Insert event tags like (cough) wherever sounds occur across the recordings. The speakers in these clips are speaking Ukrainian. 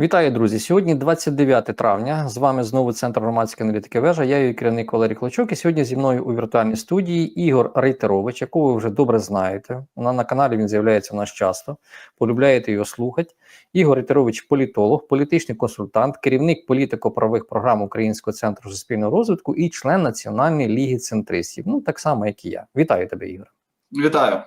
Вітаю, друзі! Сьогодні 29 травня. З вами знову центр громадської аналітики вежа. Я її керівник Валерій Клочок. І сьогодні зі мною у віртуальній студії Ігор Рейтерович, якого ви вже добре знаєте. Вона на каналі він з'являється у нас часто. Полюбляєте його слухати. Ігор Рейтерович, політолог, політичний консультант, керівник політико-правових програм Українського центру суспільного розвитку і член Національної ліги центристів. Ну так само, як і я. Вітаю тебе, Ігор. Вітаю.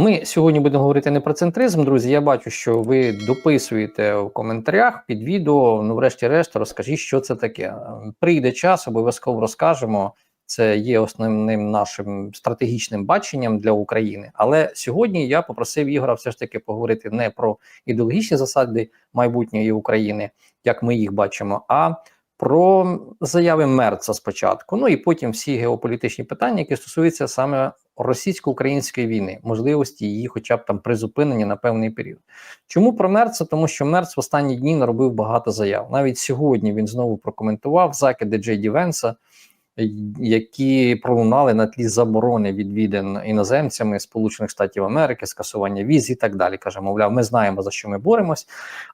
Ми сьогодні будемо говорити не про центризм, друзі. Я бачу, що ви дописуєте в коментарях під відео. Ну, врешті-решт, розкажіть, що це таке. Прийде час, обов'язково розкажемо. Це є основним нашим стратегічним баченням для України. Але сьогодні я попросив Ігора все ж таки поговорити не про ідеологічні засади майбутньої України, як ми їх бачимо, а про заяви Мерца спочатку. Ну і потім всі геополітичні питання, які стосуються саме російсько-української війни, можливості її, хоча б там призупинення на певний період. Чому про Мерца? Тому що Мерц в останні дні наробив багато заяв. Навіть сьогодні він знову прокоментував закиди Джей Ді Венса, які пролунали на тлі заборони відвідин іноземцями Сполучених Штатів Америки, скасування віз і так далі. Каже, мовляв, ми знаємо за що ми боремось.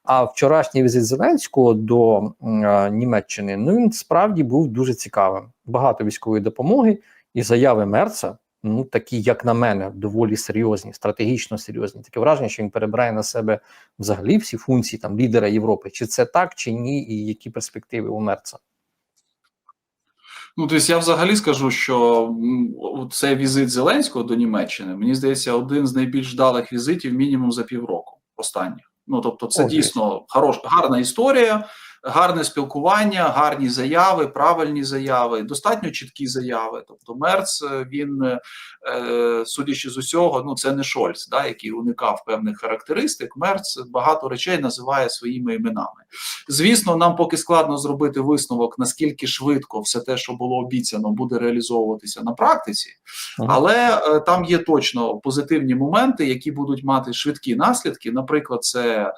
А вчорашній візит Зеленського до е, Німеччини ну він справді був дуже цікавим. Багато військової допомоги і заяви Мерца ну такі, як на мене, доволі серйозні, стратегічно серйозні. Таке враження, що він перебирає на себе взагалі всі функції там лідера Європи. Чи це так, чи ні, і які перспективи у Мерца? Ну, тобто я взагалі скажу, що цей візит Зеленського до Німеччини, мені здається, один з найбільш вдалих візитів мінімум за півроку останніх. Ну тобто, це О, дійсно хорош, гарна історія гарне спілкування, гарні заяви, правильні заяви, достатньо чіткі заяви. Тобто, Мерц е, він, е, судячи з усього, ну це не Шольц, да, який уникав певних характеристик. Мерц багато речей називає своїми іменами. Звісно, нам поки складно зробити висновок, наскільки швидко все те, що було обіцяно, буде реалізовуватися на практиці, але е, там є точно позитивні моменти, які будуть мати швидкі наслідки. Наприклад, це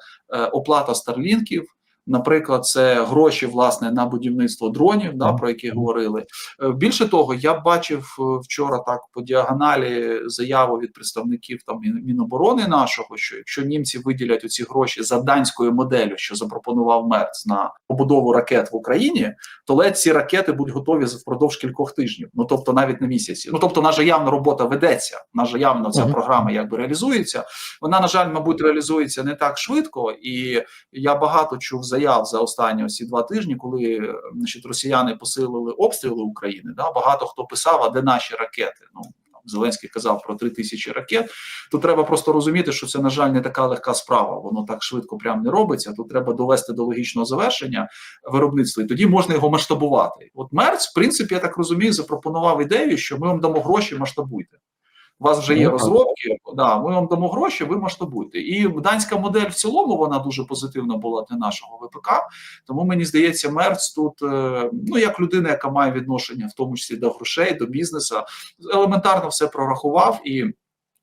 оплата старлінків. Наприклад, це гроші власне на будівництво дронів, да про які говорили. Е, більше того, я бачив е, вчора так по діагоналі заяву від представників там міноборони нашого, що якщо німці виділять оці гроші за данською моделлю, що запропонував Мерц на побудову ракет в Україні, то ледь ці ракети будуть готові впродовж кількох тижнів. Ну тобто, навіть на місяці. Ну тобто, наша явна робота ведеться. Наша явно ця програма якби реалізується. Вона на жаль, мабуть, реалізується не так швидко, і я багато чув за заяв за останні ось два тижні, коли значить, росіяни посилили обстріли України. Да, багато хто писав, а де наші ракети? Ну Зеленський казав про три тисячі ракет. Тут треба просто розуміти, що це на жаль не така легка справа. Воно так швидко прям не робиться. Тут треба довести до логічного завершення виробництва, і тоді можна його масштабувати. От Мерц, в принципі, я так розумію, запропонував ідею, що ми вам дамо гроші, масштабуйте. У вас вже є ну, розробки, да, ми вам дамо гроші, ви масштабуйте. І данська модель в цілому вона дуже позитивна була для нашого ВПК. Тому мені здається, Мерц тут, е, ну як людина, яка має відношення в тому числі до грошей, до бізнесу, елементарно все прорахував і.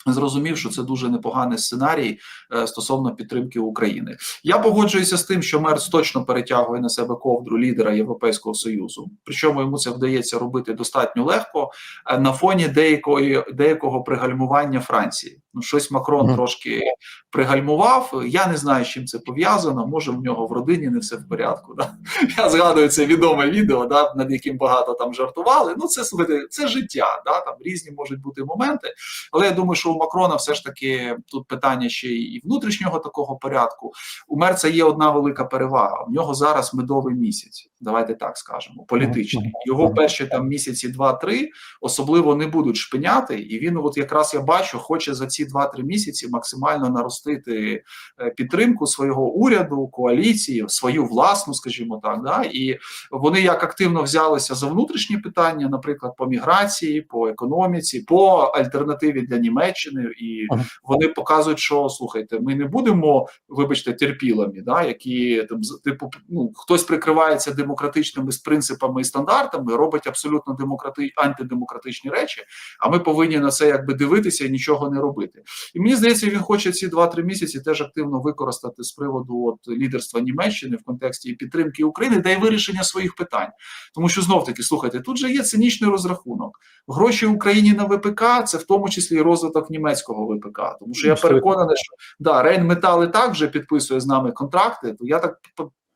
Зрозумів, що це дуже непоганий сценарій е, стосовно підтримки України. Я погоджуюся з тим, що Мерц точно перетягує на себе ковдру лідера Європейського союзу. Причому йому це вдається робити достатньо легко е, на фоні деякої деякого пригальмування Франції. Ну, щось Макрон трошки пригальмував. Я не знаю, з чим це пов'язано. Може, в нього в родині не все в порядку. Да? Я згадую це відоме відео, да, над яким багато там жартували. Ну, це слухайте, це життя. Да, Там різні можуть бути моменти. Але я думаю, що у Макрона все ж таки тут питання ще і внутрішнього такого порядку. У Мерца є одна велика перевага. У нього зараз медовий місяць. Давайте так скажемо, політичний. Його перші там місяці, два-три особливо не будуть шпиняти, і він, от якраз я бачу, хоче за ці 2-3 місяці максимально наростити е, підтримку свого уряду, коаліції, свою власну, скажімо так. Да? І вони як активно взялися за внутрішні питання, наприклад, по міграції, по економіці, по альтернативі для Німеччини, і вони показують, що слухайте, ми не будемо, вибачте, терпілами, да? які там типу, ну хтось прикривається демократичними принципами і стандартами, робить абсолютно демократи... антидемократичні речі. А ми повинні на це якби дивитися і нічого не робити. І мені здається, він хоче ці 2-3 місяці теж активно використати з приводу от лідерства Німеччини в контексті і підтримки України, та й вирішення своїх питань. Тому що знов таки слухайте, тут же є цинічний розрахунок. Гроші Україні на ВПК це в тому числі і розвиток німецького ВПК. Тому що я переконаний, що да, Рейнметал і так вже підписує з нами контракти. То я так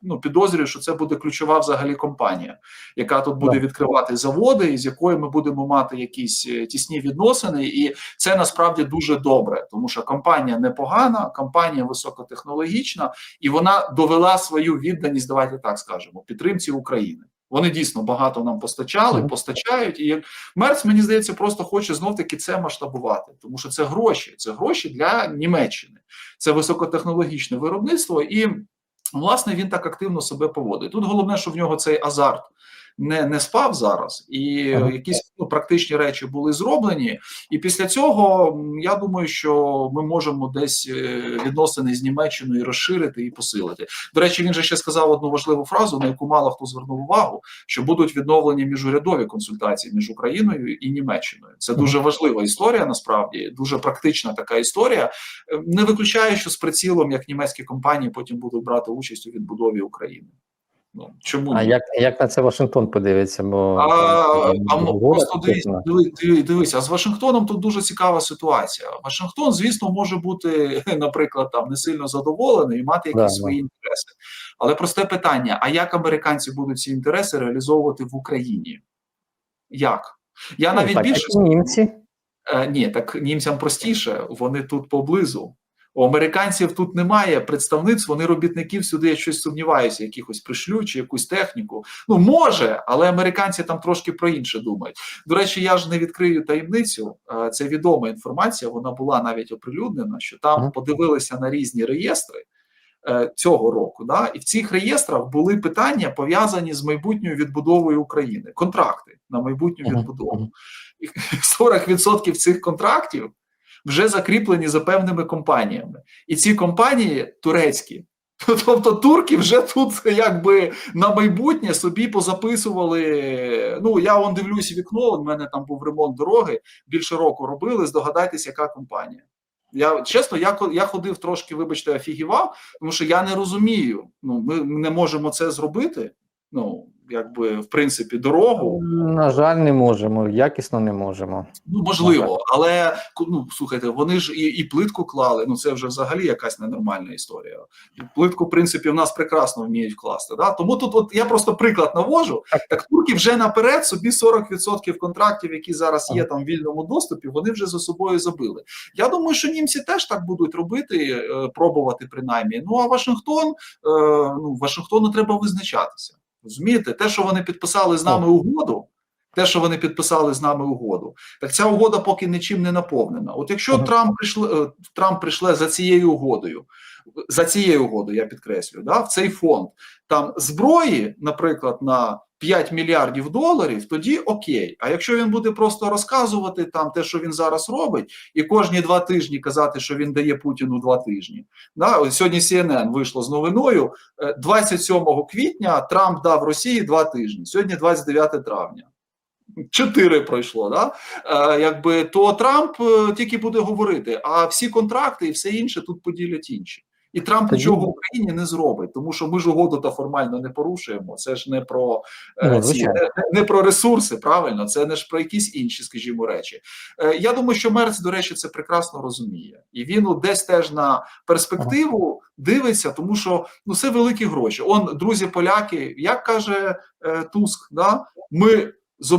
ну, підозрюю, що це буде ключова взагалі компанія, яка тут буде відкривати заводи, і з якою ми будемо мати якісь е, тісні відносини. І це насправді дуже добре, тому що компанія непогана, компанія високотехнологічна, і вона довела свою відданість. Давайте так скажемо, підтримці України. Вони дійсно багато нам постачали, постачають. І Мерц, мені здається, просто хоче знов таки це масштабувати, тому що це гроші, це гроші для Німеччини, це високотехнологічне виробництво, і власне він так активно себе поводить. Тут головне, що в нього цей азарт. Не, не спав зараз, і Ага. якісь ну, практичні речі були зроблені. І після цього я думаю, що ми можемо десь е, відносини з Німеччиною розширити і посилити. До речі, він же ще сказав одну важливу фразу, на яку мало хто звернув увагу: що будуть відновлені міжурядові консультації між Україною і Німеччиною. Це дуже важлива історія. Насправді дуже практична така історія. Е, Не виключаю, що з прицілом, як німецькі компанії, потім будуть брати участь у відбудові України. Ну чому А як, як на це Вашингтон подивиться? Бо А, там, а угода просто дивись, підписана. диви- диви- дивись, а з Вашингтоном тут дуже цікава ситуація. Вашингтон, звісно, може бути, (laughs) наприклад, там не сильно задоволений і мати якісь Да, свої інтереси. Але просте питання: а як американці будуть ці інтереси реалізовувати в Україні? Як? Я Ну, навіть так, більше німці. Е, ні, так німцям простіше, вони тут поблизу. У американців тут немає представництв, вони робітників сюди, я щось сумніваюся, якихось пришлють чи якусь техніку. Ну, може, але американці там трошки про інше думають. До речі, я ж не відкрию таємницю. Це відома інформація, вона була навіть оприлюднена, що там подивилися на різні реєстри е, цього року. Да? І в цих реєстрах були питання пов'язані з майбутньою відбудовою України, контракти на майбутню відбудову. 40% (laughs) цих контрактів вже закріплені за певними компаніями. І ці компанії турецькі. (laughs) Тобто турки вже тут якби на майбутнє собі позаписували. Ну я вон дивлюсь вікно. У мене там був ремонт дороги. Більше року робили. Здогадайтесь, яка компанія. Я чесно, я я ходив трошки, вибачте, офігівав, тому що я не розумію. Ну, ми не можемо це зробити. Ну, якби в принципі, дорогу. На жаль, не можемо, якісно не можемо. Ну, можливо, але ну слухайте, вони ж і, і плитку клали. Ну це вже взагалі якась ненормальна історія. І плитку, в принципі, в нас прекрасно вміють вкласти. Да? Тому тут, от я просто приклад навожу. Так. Так турки вже наперед собі 40% контрактів, які зараз є там в вільному доступі, вони вже за собою забили. Я думаю, що німці теж так будуть робити, е, пробувати принаймні. Ну а Вашингтон, е, ну Вашингтону треба визначатися. Розумієте, те, що вони підписали з нами угоду. Те, що вони підписали з нами угоду, так ця угода поки нічим не наповнена. От якщо Ага. Трамп прийшли, е, Трамп прийшли за цією угодою, за цією угодою, я підкреслюю, да, в цей фонд там зброї, наприклад, на 5 мільярдів доларів, тоді окей. А якщо він буде просто розказувати там те, що він зараз робить, і кожні два тижні казати, що він дає Путіну два тижні. Да, сьогодні CNN вийшло з новиною. е, 27 квітня Трамп дав Росії два тижні. Сьогодні 29 травня. Чотири пройшло, да? Е, якби то Трамп е, тільки буде говорити, а всі контракти і все інше тут поділять інші. І Трамп нічого в Україні не зробить, тому що ми ж угоду та формально не порушуємо. Це ж не про е, Ну, ці, не, не про ресурси, правильно, це не ж про якісь інші, скажімо, речі. Е, я думаю, що Мерц, до речі, це прекрасно розуміє, і він от десь теж на перспективу дивиться, тому що ну це великі гроші. Он, друзі, поляки, як каже е, Туск, да, ми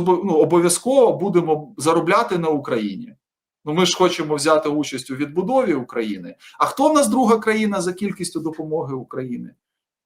ну, обов'язково будемо заробляти на Україні. Ну, ми ж хочемо взяти участь у відбудові України. А хто в нас друга країна за кількістю допомоги України?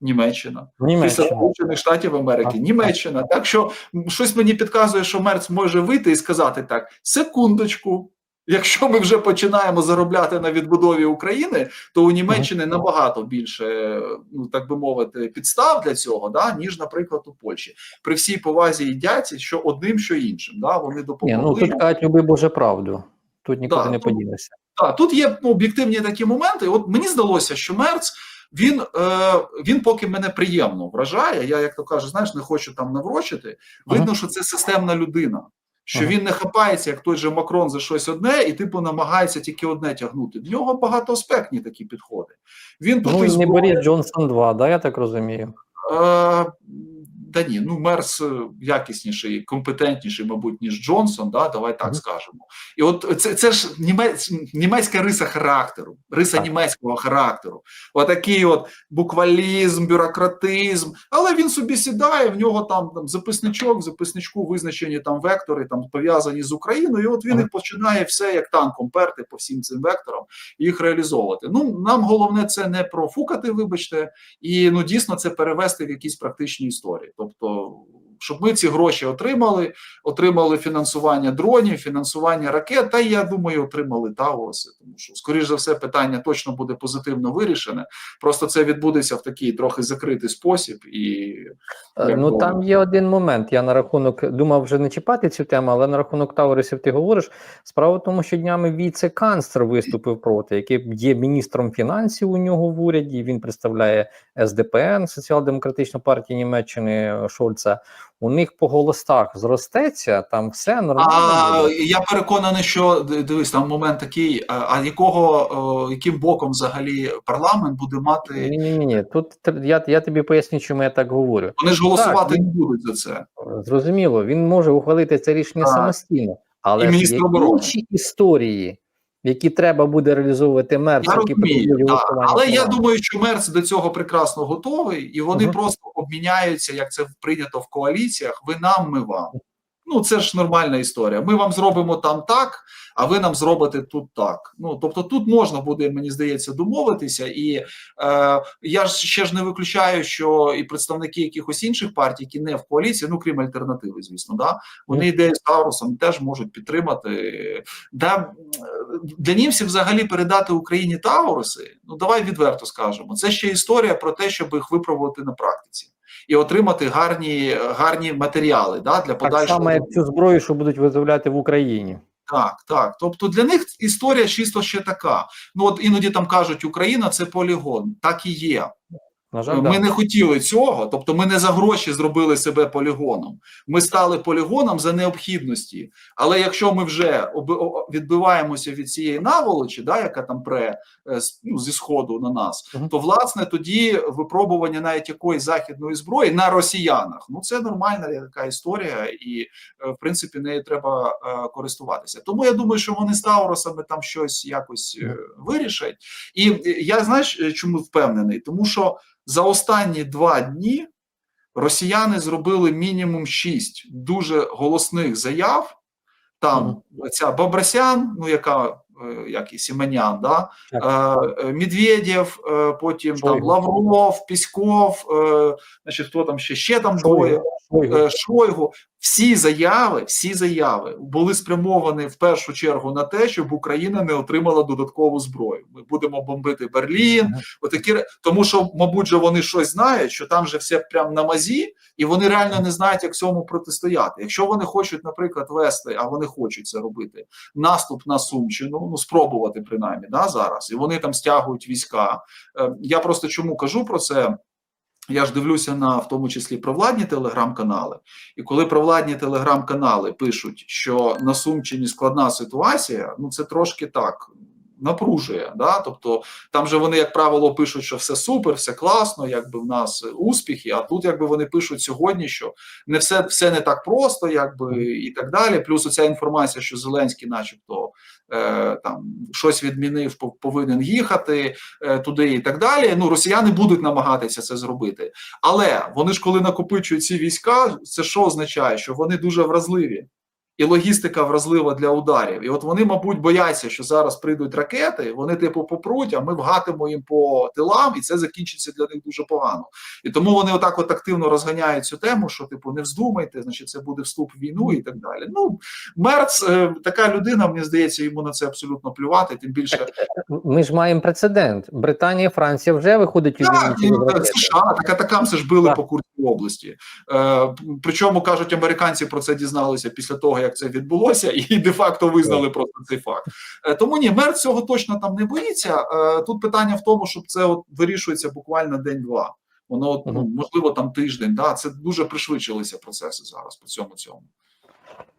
Німеччина. Після Німеччина. Сполучених Штатів Америки. Німеччина. Так що щось мені підказує, що Мерц може вийти і сказати так: секундочку. Якщо ми вже починаємо заробляти на відбудові України, то у Німеччини набагато більше, ну так би мовити, підстав для цього, да, ніж, наприклад, у Польщі. При всій повазі їдяться, що одним, що іншим. Да, вони Ні, допомогли. ну тут кажуть, люби Боже правду. Тут нікуди Да, не поділися. Так, тут є ну, об'єктивні такі моменти. От мені здалося, що Мерц він, е, він поки мене приємно вражає. Я, як то кажу, знаєш, не хочу там наврочити. Видно, що це системна людина. Що Ага. він не хапається, як той же Макрон за щось одне, і типу намагається тільки одне тягнути. В нього багатоаспектні такі підходи. Він Ну не Борис Джонсон 2, да, я так розумію. Е, Та ні, ну Мерс е, якісніший, компетентніший, мабуть, ніж Джонсон, да, давай так скажемо. І от це, це ж німець, німецька риса характеру, риса німецького характеру. Отакий от буквалізм, бюрократизм. Але він собі сідає, в нього там, там записничок, в записничку визначені там вектори, там пов'язані з Україною. І от він їх починає все як танком перти по всім цим векторам їх реалізовувати. Ну нам головне це не профукати, вибачте, і ну дійсно це перевести в якісь практичні історії. Тобто, щоб ми ці гроші отримали, отримали фінансування дронів, фінансування ракет, та я думаю, отримали Тауруси. Тому що, скоріш за все, питання точно буде позитивно вирішене. Просто це відбудеться в такий трохи закритий спосіб. І Е, Ну було. там є один момент. Я на рахунок думав вже не чіпати цю тему, але на рахунок Таурисів ти говориш. Справа в тому, що днями віце-канцлер виступив проти, який є міністром фінансів у нього в уряді. Він представляє СДПН, Соціал-демократичну партію Німеччини Шольца. У них по голосах зростеться, там все нормально. А буде. я переконаний, що дивись, там момент такий. А, якого яким боком взагалі парламент буде мати? Ні, ні, ні. Тут я, я тобі поясню, чому я так говорю. Вони ж голосувати Так, не будуть за це. Зрозуміло, він може ухвалити це рішення Так. самостійно, але інші історії, які треба буде реалізовувати мерс, які розумію, так. але я думаю, що мерс до цього прекрасно готовий, і вони угу. просто обміняються, як це прийнято в коаліціях. Ви нам, ми вам. Ну це ж нормальна історія. Ми вам зробимо там так, а ви нам зробите тут так. Ну тобто, тут можна буде, мені здається, домовитися. І е, я ж ще ж не виключаю, що і представники якихось інших партій, які не в коаліції, ну крім альтернативи, звісно, да вони ідею з Таурусом теж можуть підтримати. Да, для німців взагалі передати Україні Тауруси. Ну давай відверто скажемо. Це ще історія про те, щоб їх випробувати на практиці і отримати гарні, гарні матеріали да, для Так подальшого. само, як цю зброю, що будуть визволяти в Україні. Так, так. Тобто для них історія чисто ще така. Ну от іноді там кажуть, Україна це полігон. Так і є. На жаль, Ми да. не хотіли цього, тобто ми не за гроші зробили себе полігоном. Ми стали полігоном за необхідності. Але якщо ми вже відбиваємося від цієї наволочі, да, яка там пре е, ну, зі сходу на нас, Мгм. то власне тоді випробування навіть якоїсь західної зброї на росіянах. Ну це нормальна така історія, і е, в принципі нею треба е, користуватися. Тому я думаю, що вони з Тауросами там щось якось е, вирішать. І е, я знаєш, е, чому впевнений? Тому що за останні два дні росіяни зробили мінімум шість дуже голосних заяв. Там ця Бабрасян, ну яка е, як і Сіменян, да? е, е, Медведєв, потім потім там Лавров, Пісков, е, значить, хто там ще ще там двоє. Шойгу, Шойгу. Е, всі заяви, всі заяви були спрямовані в першу чергу на те, щоб Україна не отримала додаткову зброю. Ми будемо бомбити Берлін. Мгм. Отакі ре- тому, що, мабуть, же вони щось знають, що там же все прямо на мазі, і вони реально не знають, як цьому протистояти. Якщо вони хочуть, наприклад, вести, а вони хочуть це робити, наступ на Сумщину, ну спробувати принаймні да, зараз, і вони там стягують війська. Е, Я просто чому кажу про це. Я ж дивлюся на в тому числі провладні телеграм-канали, і коли провладні телеграм-канали пишуть, що на Сумщині складна ситуація, ну це трошки так напружує. Да? Тобто там же вони, як правило, пишуть, що все супер, все класно, якби в нас успіхи. А тут якби вони пишуть сьогодні, що не все, все не так просто, якби і так далі. Плюс оця інформація, що Зеленський, начебто, е, там щось відмінив, повинен їхати е, туди і так далі. Ну, росіяни будуть намагатися це зробити. Але вони ж, коли накопичують ці війська, це що означає? Що вони дуже вразливі. І логістика вразлива для ударів. І от вони, мабуть, бояться, що зараз прийдуть ракети, вони типу попруть, а ми вгатимо їм по тилам, і це закінчиться для них дуже погано. І тому вони отак от активно розганяють цю тему, що типу не вздумайте, значить, це буде вступ в війну і так далі. Ну, Мерц е, така людина, мені здається, йому на це абсолютно плювати. Тим більше Ми ж маємо прецедент. Британія, Франція вже виходить у війну Так, ну. США, так атакам це ж били Так. по Курській області. Е, причому кажуть, американці про це дізналися після того, як як це відбулося, і де-факто визнали просто цей факт. Е, Тому ні, мер цього точно там не боїться. Е, Тут питання в тому, щоб це от вирішується буквально день-два. Воно от, ну, можливо там тиждень. Да, це дуже пришвидшилися процеси зараз по цьому цьому.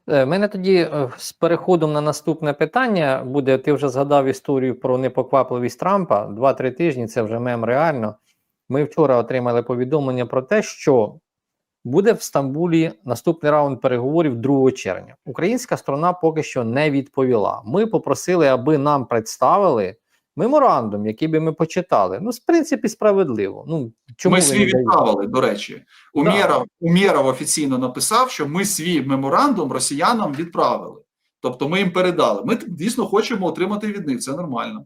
Е, мене тоді з переходом на наступне питання буде: ти вже згадав історію про непоквапливість Трампа. Два-три тижні це вже мем реально. Ми вчора отримали повідомлення про те, що буде в Стамбулі наступний раунд переговорів 2 червня. Українська сторона поки що не відповіла. Ми попросили, аби нам представили меморандум, який би ми почитали. Ну, в принципі, справедливо. Ну чому ми свій відправили, до речі. Умєров, Умєров офіційно написав, що ми свій меморандум росіянам відправили. Тобто ми їм передали. Ми дійсно хочемо отримати від них. Це нормально.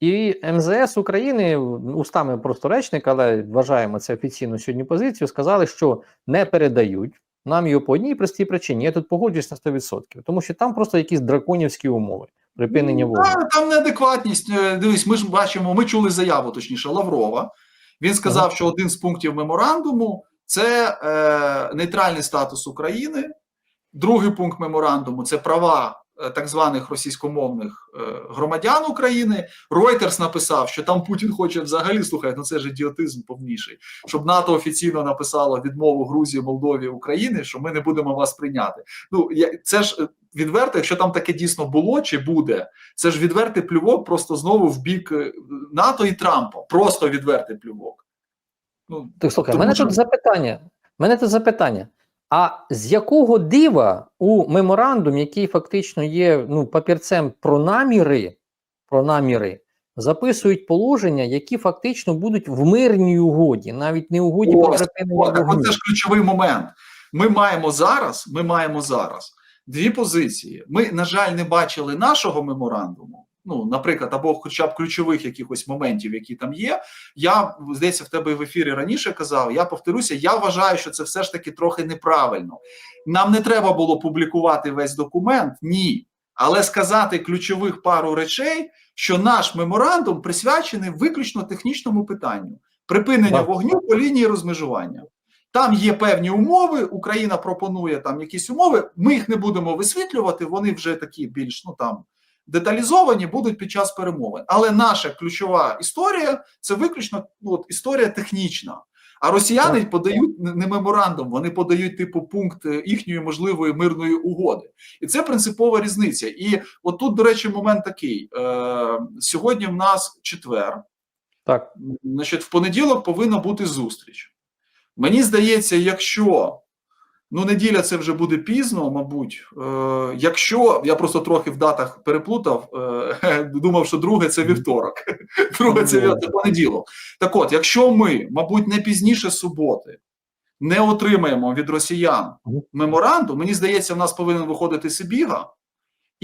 І МЗС України устами просто речник, але вважаємо це офіційно сьогодні позицію. Сказали, що не передають нам його по одній простій причині. Я тут погоджуюсь на 100%, тому що там просто якісь драконівські умови припинення Ну, вогню. та, Там неадекватність. Е, Дивись, ми ж бачимо, ми чули заяву, точніше, Лаврова. Він сказав, що один з пунктів меморандуму це е, нейтральний статус України. Другий пункт меморандуму це права так званих російськомовних е, громадян України. Reuters написав, що там Путін хоче взагалі слухай, ну це ж ідіотизм повніший, щоб НАТО офіційно написало відмову Грузії, Молдові, України, що ми не будемо вас прийняти. Ну це ж е, відверто, якщо там таке дійсно було чи буде, це ж відвертий плювок просто знову в бік е, НАТО і Трампа. Просто відвертий плювок. Ну Так слухай, тому мене що- тут запитання. мене тут запитання. А з якого дива у меморандум, який фактично є ну, папірцем про наміри, про наміри, записують положення, які фактично будуть в мирній угоді, навіть не угоді про припинення оце ж ключовий момент. Ми маємо зараз. Ми маємо зараз дві позиції. Ми, на жаль, не бачили нашого меморандуму. Ну, наприклад, або хоча б ключових якихось моментів, які там є. Я здається, в тебе в ефірі раніше казав. Я повторюся, я вважаю, що це все ж таки трохи неправильно. Нам не треба було публікувати весь документ, ні. Але сказати ключових пару речей, що наш меморандум присвячений виключно технічному питанню припинення Так. вогню по лінії розмежування. Там є певні умови. Україна пропонує там якісь умови. Ми їх не будемо висвітлювати. Вони вже такі більш ну там деталізовані будуть під час перемовин. Але наша ключова історія це виключно ну, от, історія технічна. А росіяни Так. подають не меморандум, вони подають типу пункт е, їхньої можливої мирної угоди, і це принципова різниця. І от тут, до речі, момент такий: е, сьогодні в нас четвер. Так. Значить, в понеділок повинна бути зустріч. Мені здається, якщо ну неділя це вже буде пізно, мабуть. Е, якщо я просто трохи в датах переплутав, е, (laughs) думав, що друге це вівторок, (laughs) друге це понеділок. Так от, якщо ми, мабуть, не пізніше суботи не отримаємо від росіян меморандум, мені здається, в нас повинен виходити Сибіга.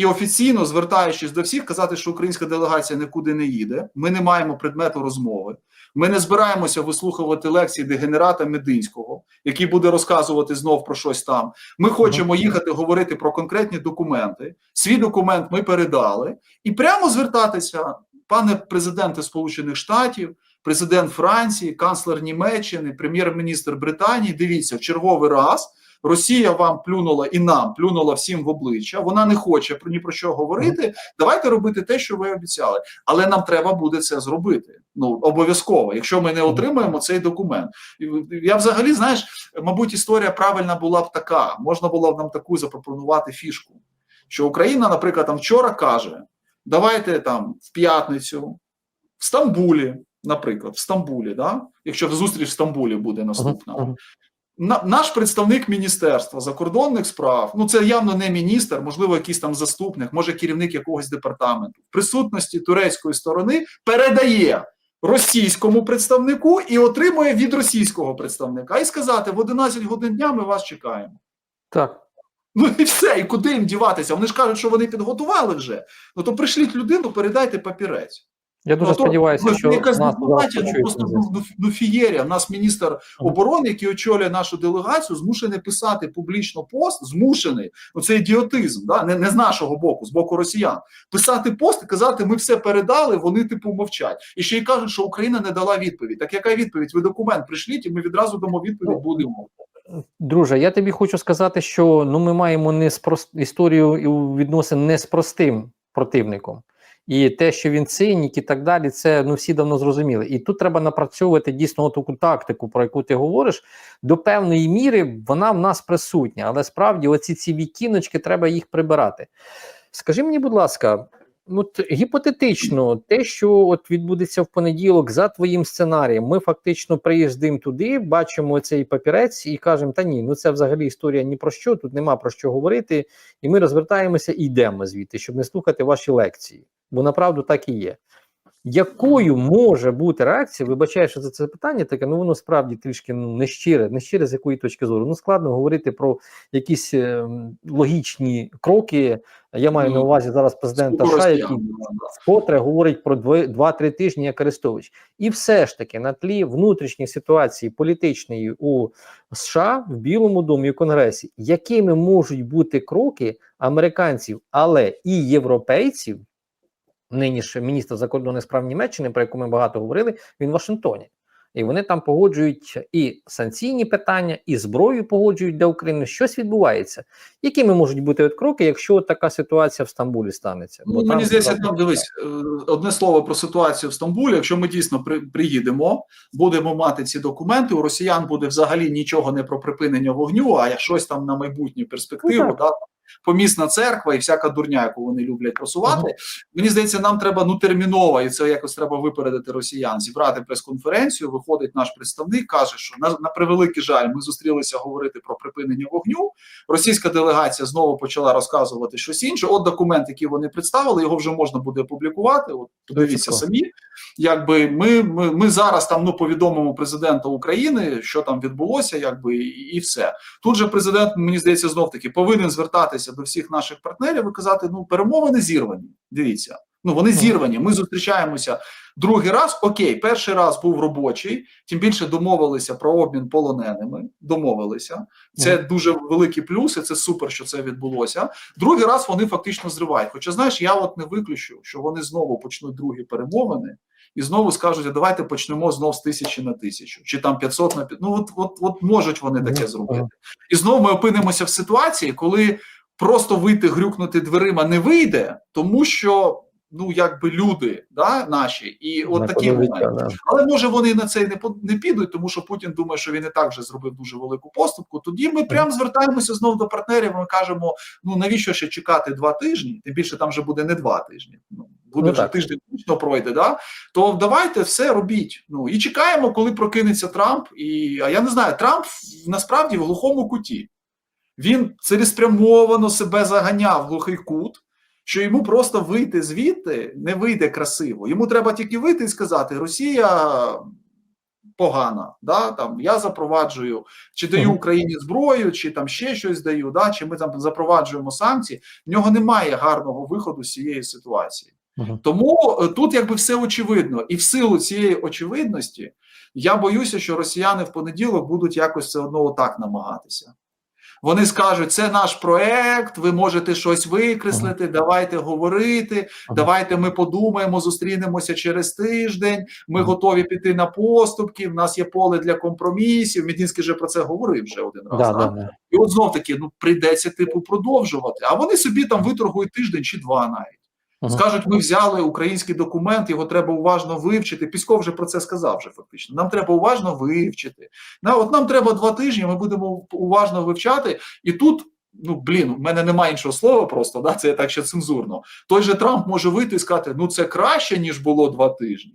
І офіційно звертаючись до всіх, казати, що українська делегація нікуди не їде. Ми не маємо предмету розмови. Ми не збираємося вислухувати лекції дегенерата Мединського, який буде розказувати знов про щось там. Ми хочемо їхати говорити про конкретні документи. Свій документ ми передали і прямо звертатися, пане президенте Сполучених Штатів, президент Франції, канцлер Німеччини, прем'єр-міністр Британії. Дивіться, в черговий раз. Росія вам плюнула і нам плюнула всім в обличчя. Вона не хоче про ні про що говорити. Давайте робити те, що ви обіцяли. Але нам треба буде це зробити. Ну обов'язково, якщо ми не отримаємо цей документ. Я взагалі знаєш, мабуть, історія правильна була б така. Можна було б нам таку запропонувати фішку, що Україна, наприклад, там вчора каже: давайте там в п'ятницю, в Стамбулі, наприклад, в Стамбулі, да? якщо зустріч в Стамбулі буде наступна. Мгм. На, наш представник міністерства закордонних справ, ну це явно не міністр, можливо, якийсь там заступник, може керівник якогось департаменту, в присутності турецької сторони передає російському представнику і отримує від російського представника. І сказати: в 11 годин дня ми вас чекаємо. Так. Ну і все, і куди їм діватися? Вони ж кажуть, що вони підготували вже. Ну то прийшліть людину, передайте папірець. Я дуже Ну, сподіваюся, ну, що якась нас дипломатія, ну просто ну, ну, ну фієрія. У нас міністр оборони, який очолює нашу делегацію, змушений писати публічно пост, змушений. Ну це ідіотизм, да? не, не з нашого боку, з боку росіян. Писати пост і казати, ми все передали, вони типу мовчать. І ще й кажуть, що Україна не дала відповідь. Так яка відповідь? Ви документ прийшліть, і ми відразу дамо відповідь. Будемо. Друже, я тобі хочу сказати, що ну ми маємо не спрос... історію і відносин не з простим противником. І те, що він цинік і так далі, це ну всі давно зрозуміли. І тут треба напрацьовувати дійсно таку тактику, про яку ти говориш. До певної міри вона в нас присутня, але справді оці ці відтіночки треба їх прибирати. Скажи мені, будь ласка, ну от, гіпотетично, те, що от відбудеться в понеділок за твоїм сценарієм, ми фактично приїздимо туди, бачимо цей папірець і кажемо: та ні, ну це взагалі історія ні про що, тут нема про що говорити, і ми розвертаємося і йдемо звідти, щоб не слухати ваші лекції. Бо направду так і є. Якою може бути реакція? Вибачаю, що за це питання таке, ну воно справді трішки ну, нещире, нещире з якої точки зору. Ну складно говорити про якісь е, логічні кроки. Я маю Ну, на увазі зараз президента США, який вкотре говорить про 2-3 тижні як Арестович. І все ж таки на тлі внутрішньої ситуації політичної у США в Білому домі в Конгресі, якими можуть бути кроки американців, але і європейців, нині ж міністр закордонних справ Німеччини, про яку ми багато говорили, він в Вашингтоні. І вони там погоджують і санкційні питання, і зброю погоджують для України. Щось відбувається. Якими можуть бути от кроки, якщо от така ситуація в Стамбулі станеться? Ну, Бо мені там, здається, там дивись е, одне слово про ситуацію в Стамбулі. Якщо ми дійсно при, приїдемо, будемо мати ці документи. У росіян буде взагалі нічого не про припинення вогню, а щось там на майбутню перспективу. Ну, так. да, помісна церква і всяка дурня, яку вони люблять просувати. Ага. Мені здається, нам треба ну терміново, і це якось треба випередити росіян. Зібрати прес-конференцію. Виходить наш представник, каже, що на, на превеликий жаль, ми зустрілися говорити про припинення вогню. Російська делегація знову почала розказувати щось інше. От документ, який вони представили, його вже можна буде опублікувати. От подивіться самі. Якби ми, ми, ми зараз там ну повідомимо президента України, що там відбулося, якби і, і все. Тут же президент, мені здається, знов таки повинен звертатися до всіх наших партнерів і казати: ну перемовини зірвані. Дивіться, ну вони зірвані. Ми зустрічаємося другий раз. Окей, перший раз був робочий, тим більше домовилися про обмін полоненими. Домовилися. Це дуже великі плюси. Це супер, що це відбулося. Другий раз вони фактично зривають. Хоча знаєш, я от не виключу, що вони знову почнуть другі перемовини. І знову скажуть, «А давайте почнемо знов з тисячі на тисячу, чи там 500 на 5. Ну от, от, от можуть вони таке зробити. І знову ми опинимося в ситуації, коли просто вийти грюкнути дверима не вийде, тому що ну якби люди да, наші, і от такі моменти. Але може вони на це не по- не підуть, тому що Путін думає, що він і так вже зробив дуже велику поступку. Тоді ми прямо звертаємося знову до партнерів. Ми кажемо: ну навіщо ще чекати два тижні? Тим більше там вже буде не два тижні. Ну буде Ну, вже так. тиждень точно пройде. Да? То давайте все робіть. Ну і чекаємо, коли прокинеться Трамп. І а я не знаю, Трамп насправді в глухому куті. Він цілеспрямовано себе заганяв в глухий кут, що йому просто вийти звідти не вийде красиво. Йому треба тільки вийти і сказати: Росія погана, да, там я запроваджую, чи даю Україні зброю, чи там ще щось даю, да, чи ми там запроваджуємо санкції. В нього немає гарного виходу з цієї ситуації. Тому е, тут якби все очевидно, і в силу цієї очевидності я боюся, що росіяни в понеділок будуть якось все одно отак намагатися. Вони скажуть, це наш проект, ви можете щось викреслити, давайте говорити, давайте ми подумаємо, зустрінемося через тиждень. Ми готові піти на поступки. В нас є поле для компромісів. Медінський вже про це говорив вже один раз. Да? да, да. І от знов таки ну прийдеться типу продовжувати. А вони собі там виторгують тиждень чи два навіть. Скажуть, ми взяли український документ, його треба уважно вивчити. Пісков вже про це сказав вже фактично. Нам треба уважно вивчити. На от нам треба два тижні. Ми будемо уважно вивчати. І тут, ну блін, у мене немає іншого слова, просто да, це я так ще цензурно. Той же Трамп може вийти і сказати: ну це краще ніж було два тижні.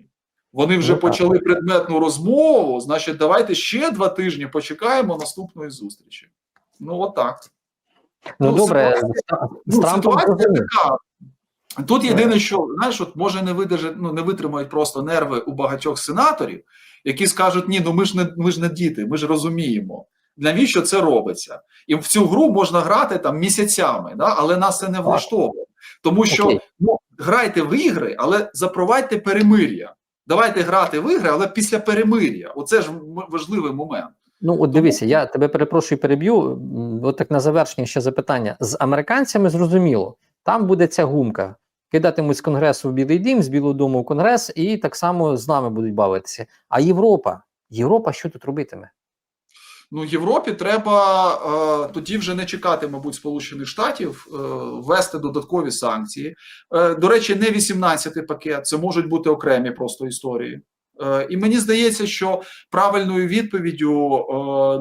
Вони вже Ну, так. почали предметну розмову. Значить, давайте ще два тижні почекаємо наступної зустрічі. Ну, отак. Ну, Ну, добре, ситуація- з, з Ну, Трампом ситуація така. Тут єдине, що знаєш, от може не видержать, ну не витримають просто нерви у багатьох сенаторів, які скажуть: ні, ну ми ж не ми ж не діти, ми ж розуміємо. Навіщо це робиться? І в цю гру можна грати там місяцями, да? але нас це не влаштовує. Тому що Окей. ну, грайте в ігри, але запровадьте перемир'я. Давайте грати в ігри, але після перемир'я. Оце ж важливий момент. Ну, от дивися, я тебе перепрошую, переб'ю. От так на завершення ще запитання. З американцями зрозуміло, там буде ця гумка. Кидатимуть з конгресу в Білий Дім, з Білого Дому в конгрес, і так само з нами будуть бавитися. А Європа? Європа що тут робитиме? Ну, Європі треба е, тоді вже не чекати, мабуть, Сполучених Штатів, е, ввести додаткові санкції. Е, до речі, не 18-й пакет, це можуть бути окремі просто історії. Е, і мені здається, що правильною відповіддю е,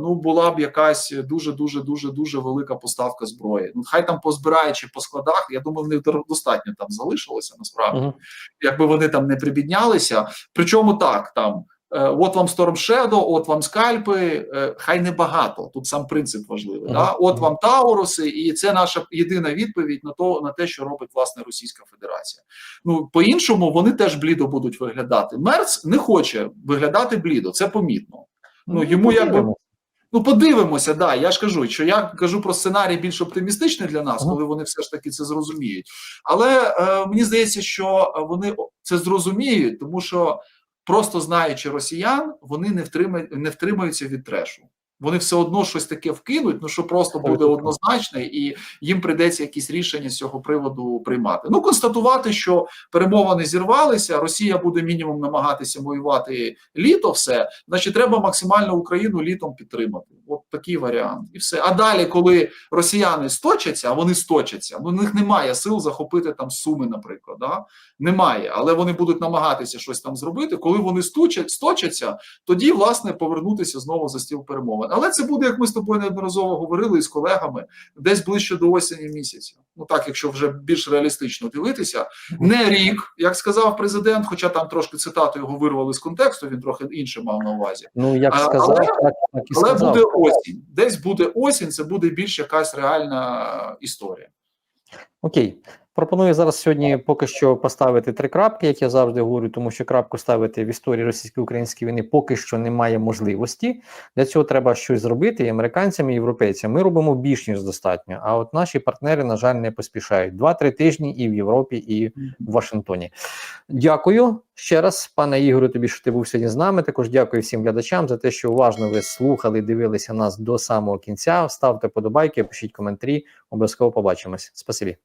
ну була б якась дуже дуже дуже дуже велика поставка зброї. Ну хай там позбираючи по складах. Я думаю, в них достатньо там залишилося насправді Мгм. якби вони там не прибіднялися. Причому так там. Е, От вам Storm Shadow, от вам скальпи, е, хай не багато. Тут сам принцип важливий. Мгм. Да? От вам Тауруси, і це наша єдина відповідь на то на те, що робить власне Російська Федерація. Ну по-іншому вони теж блідо будуть виглядати. Мерц не хоче виглядати блідо, це помітно. Ну, йому якби- Ну, подивимося, да. Я ж кажу, що я кажу про сценарій більш оптимістичний для нас, коли вони все ж таки це зрозуміють. Але е, мені здається, що вони це зрозуміють, тому що просто знаючи росіян, вони не втримають, не втримаються від трешу. Вони все одно щось таке вкинуть, ну що просто буде однозначне, і їм прийдеться якісь рішення з цього приводу приймати. Ну констатувати, що перемовини зірвалися, Росія буде мінімум намагатися воювати літо, все значить, треба максимально Україну літом підтримати. От такий варіант, і все. А далі, коли росіяни сточаться, а вони сточаться, ну у них немає сил захопити там суми, наприклад. Да? Немає, але вони будуть намагатися щось там зробити. Коли вони стучать, сточаться, тоді власне повернутися знову за стіл перемовин. Але це буде, як ми з тобою неодноразово говорили із колегами, десь ближче до осені місяця. Ну так, якщо вже більш реалістично дивитися, не рік, як сказав президент, хоча там трошки цитату його вирвали з контексту, він трохи інше мав на увазі. Ну, як сказав, але- так, так і Але сказав. буде осінь. Десь буде осінь, це буде більш якась реальна історія. Окей. Пропоную зараз сьогодні поки що поставити три крапки, як я завжди говорю, тому що крапку ставити в історії російсько-української війни поки що немає можливості. Для цього треба щось зробити і американцям, і європейцям. Ми робимо більш ніж достатньо. А от наші партнери, на жаль, не поспішають. Два-три тижні і в Європі, і в Вашингтоні. Дякую ще раз, пане Ігорю, тобі, що ти був сьогодні з нами. Також дякую всім глядачам за те, що уважно ви слухали, дивилися нас до самого кінця. Ставте подобайки, пишіть коментарі. Обов'язково побачимось. Спасибі.